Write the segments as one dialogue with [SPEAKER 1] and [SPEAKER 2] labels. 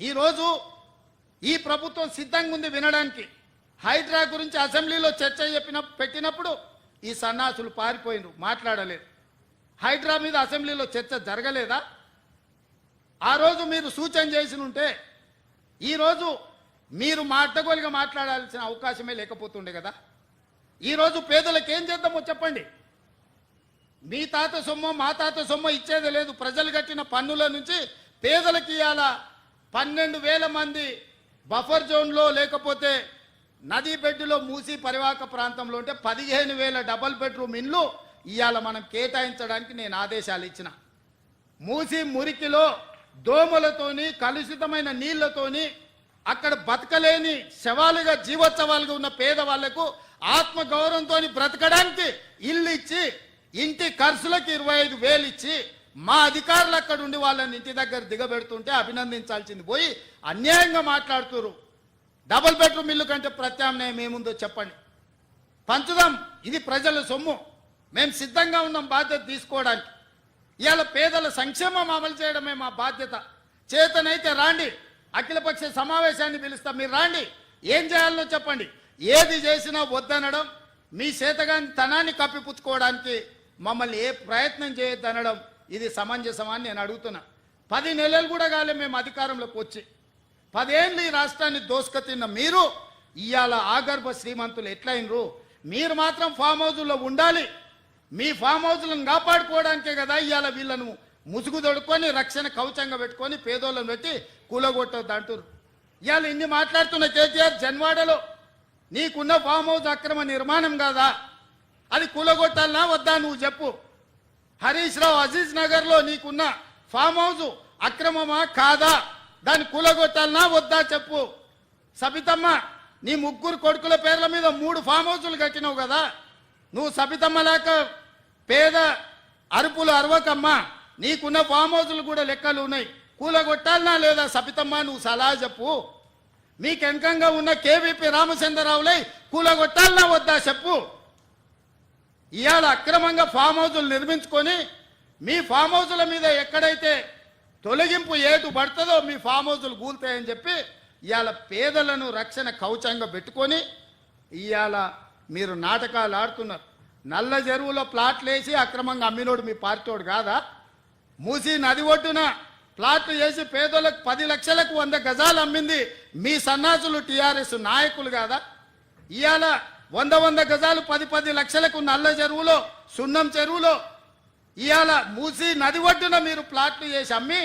[SPEAKER 1] ఈరోజు ఈ ప్రభుత్వం సిద్ధంగా ఉంది వినడానికి. హైడ్రా గురించి అసెంబ్లీలో చర్చ చెప్పిన పెట్టినప్పుడు ఈ సన్నాసులు పారిపోయినరు మాట్లాడలేదు. హైడ్రా మీద అసెంబ్లీలో చర్చ జరగలేదా? ఆ రోజు మీరు సూచన చేసి ఉంటే ఈరోజు మీరు మా అడ్డగోలుగా మాట్లాడాల్సిన అవకాశమే లేకపోతుండే కదా? ఈరోజు పేదలకు ఏం చేద్దామో చెప్పండి. మీ తాత సొమ్ము మా తాత సొమ్ము ఇచ్చేది లేదు. ప్రజలు కట్టిన పన్నుల నుంచి పేదలకు ఇవ్వాలా పన్నెండు వేల మంది బఫర్ జోన్లో లేకపోతే నదీ బెడ్డులో మూసి పరివాహక ప్రాంతంలో ఉంటే పదిహేను వేల డబల్ బెడ్రూమ్ ఇండ్లు ఇవాళ మనం కేటాయించడానికి నేను ఆదేశాలు ఇచ్చిన. మూసి మురికిలో దోమలతోని కలుషితమైన నీళ్ళతోని అక్కడ బతకలేని శవాలుగా జీవోత్సవాలుగా ఉన్న పేదవాళ్ళకు ఆత్మ గౌరవంతో బ్రతకడానికి ఇల్లు ఇచ్చి ఇంటి ఖర్చులకు ఇరవై ఐదు వేలు ఇచ్చి మా అధికారులు అక్కడ ఉండి వాళ్ళని ఇంటి దగ్గర దిగబెడుతుంటే అభినందించాల్సింది పోయి అన్యాయంగా మాట్లాడుతున్నారు డబుల్ బెడ్రూమ్ ఇల్లు కంటే ప్రత్యామ్నాయం ఏముందో చెప్పండి. పంచుదాం ఇది ప్రజల సొమ్ము. మేము సిద్ధంగా ఉన్నాం బాధ్యత తీసుకోవడానికి. ఇవాళ పేదల సంక్షేమం అమలు చేయడమే మా బాధ్యత. చేతనైతే రాండి. అఖిలపక్ష సమావేశాన్ని పిలుస్తాం మీరు రాండి. ఏం చేయాలో చెప్పండి. ఏది చేసినా వద్దనడం మీ చేతగాని తనాన్ని కప్పిపుచ్చుకోవడానికి మమ్మల్ని ఏ ప్రయత్నం చేయొద్దనడం ఇది సమంజసమని నేను అడుగుతున్నా. పది నెలలు కూడా కాలే మేము అధికారంలోకి వచ్చి. పదేళ్ళు ఈ రాష్ట్రాన్ని దోసుక తిన్న మీరు ఇవాళ ఆగర్భ శ్రీమంతులు ఎట్లయినరు? మీరు మాత్రం ఫామ్ హౌజుల్లో ఉండాలి. మీ ఫామ్ హౌజులను కాపాడుకోవడానికే కదా ఇవాళ వీళ్ళను ముసుగు దొడుకొని రక్షణ కవచంగా పెట్టుకొని పేదోళ్ళని పెట్టి కూలగొట్టద్దు అంటారు ఇవాళ ఇన్ని మాట్లాడుతున్న కేసీఆర్ జన్వాడలో నీకున్న ఫామ్ హౌస్ అక్రమ నిర్మాణం కాదా? అది కూలగొట్టాలనా? వద్దా? నువ్వు చెప్పు. హరీష్ రావు అజీజ్ నగర్లో నీకున్న ఫామ్ హౌస్ అక్రమమా కాదా? దాన్ని కూలగొట్టాలనా వద్దా చెప్పు. సబితమ్మ నీ ముగ్గురు కొడుకుల పేర్ల మీద మూడు ఫామ్ హౌసులు కట్టినావు కదా. నువ్వు సబితమ్మ లేక పేద అరుపులు అరవకమ్మా. నీకున్న ఫామ్ హౌసులు కూడా లెక్కలు ఉన్నాయి. కూలగొట్టాలనా లేదా సబితమ్మ నువ్వు సలహా చెప్పు. మీకు వెనకంగా ఉన్న కేవీపీ రామచంద్రరావులై కూలగొట్టాలనా వద్దా చెప్పు. ఇవాళ అక్రమంగా ఫామ్ హౌజులు నిర్మించుకొని మీ ఫామ్ హౌజుల మీద ఎక్కడైతే తొలగింపు ఏటు పడుతుందో మీ ఫామ్ హౌజులు కూలుతాయని చెప్పి ఇవాళ పేదలను రక్షణ కవచంగా పెట్టుకొని ఇవాళ మీరు నాటకాలు ఆడుతున్నారు. నల్ల చెరువులో ప్లాట్లు వేసి అక్రమంగా అమ్మినోడు మీ పార్టీోడు కాదా? మూసి నది ఒడ్డున ప్లాట్లు వేసి పేదలకు పది లక్షలకు వంద గజాలు అమ్మింది మీ సన్నాసులు టీఆర్ఎస్ నాయకులు కాదా? ఇవాళ వంద వంద గజాలు పది పది లక్షలకు నల్ల చెరువులో సున్నం చెరువులో ఇవాళ మూసి నది ఒడ్డున మీరు ప్లాట్లు చేసి అమ్మి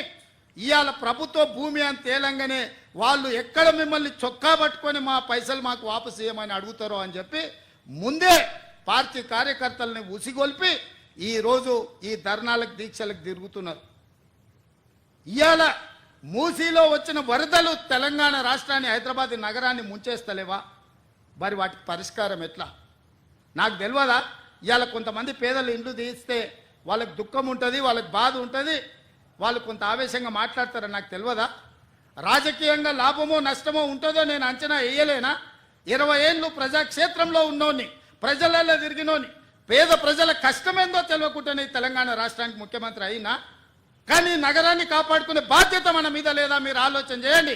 [SPEAKER 1] ఇవాళ ప్రభుత్వ భూమి అని తేలంగానే వాళ్ళు ఎక్కడ మిమ్మల్ని చొక్కా పట్టుకొని మా పైసలు మాకు వాపసు చేయమని అడుగుతారో అని చెప్పి ముందే పార్టీ కార్యకర్తల్ని ఉసిగొల్పి ఈరోజు ఈ ధర్నాలకు దీక్షలకు తిరుగుతున్నారు. ఇవాళ మూసీలో వచ్చిన వరదలు తెలంగాణ రాష్ట్రాన్ని హైదరాబాద్ నగరాన్ని ముంచేస్తలేవా? మరి వాటికి పరిష్కారం ఎట్లా? నాకు తెలియదా ఇవాళ కొంతమంది పేదలు ఇండ్లు తీస్తే వాళ్ళకి దుఃఖం ఉంటుంది వాళ్ళకి బాధ ఉంటుంది వాళ్ళు కొంత ఆవేశంగా మాట్లాడతారని నాకు తెలియదా రాజకీయంగా లాభమో నష్టమో ఉంటుందో నేను అంచనా వేయలేనా? ఇరవై ఏళ్ళు ప్రజాక్షేత్రంలో ఉన్నోని ప్రజలలో తిరిగినోని పేద ప్రజల కష్టమేందో తెలియకుండానే తెలంగాణ రాష్ట్రానికి ముఖ్యమంత్రి అయినా కానీ నగరాన్ని కాపాడుకునే బాధ్యత మన మీద లేదా? మీరు ఆలోచన చేయండి.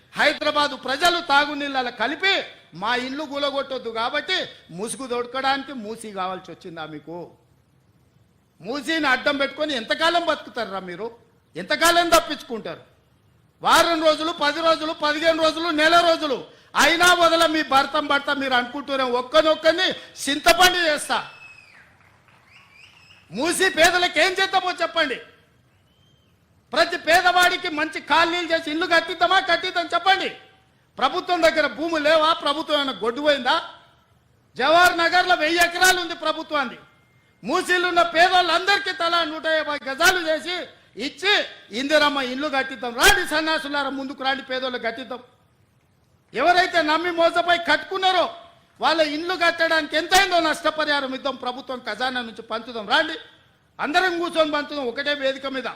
[SPEAKER 1] హైదరాబాదు ప్రజలు తాగునీళ్ళ కలిపి మా ఇల్లు గులగొట్టొద్దు కాబట్టి ముసుగు దొడకడానికి మూసి కావాల్సి వచ్చిందా మీకు? మూసీని అడ్డం పెట్టుకొని ఎంతకాలం బతుకుతారా మీరు? ఎంతకాలం తప్పించుకుంటారు? వారం రోజులు పది రోజులు పదిహేను రోజులు నెల రోజులు. అయినా వదల మీ భర్తం భర్త మీరు అనుకుంటూనే ఒక్కనొక్కని చింతపండు చేస్తా. మూసి పేదలకు ఏం చేద్దామో చెప్పండి. ప్రతి పేదవాడికి మంచి కాలనీలు చేసి ఇల్లు కట్టిద్దామా కట్టిద్దాం చెప్పండి. ప్రభుత్వం దగ్గర భూమి లేవా? ప్రభుత్వం ఏమైనా గొడ్డుపోయిందా జవహర్ నగర్లో వెయ్యి ఎకరాలు ఉంది ప్రభుత్వాన్ని మూసీలున్న పేదోళ్ళందరికీ తలా నూట యాభై గజాలు చేసి ఇచ్చి ఇందిరమ్మ ఇల్లు కట్టిద్దాం. రాండి సన్నాసులారా ముందుకు రాండి పేదోళ్ళు కట్టిద్దాం. ఎవరైతే నమ్మి మోసపై కట్టుకున్నారో వాళ్ళ ఇల్లు కట్టడానికి ఎంతైందో నష్టపరిహారం ఇద్దాం. ప్రభుత్వం ఖజానా నుంచి పంచుదాం. రాండి. అందరం కూర్చొని పంచుదాం. ఒకటే వేదిక మీద.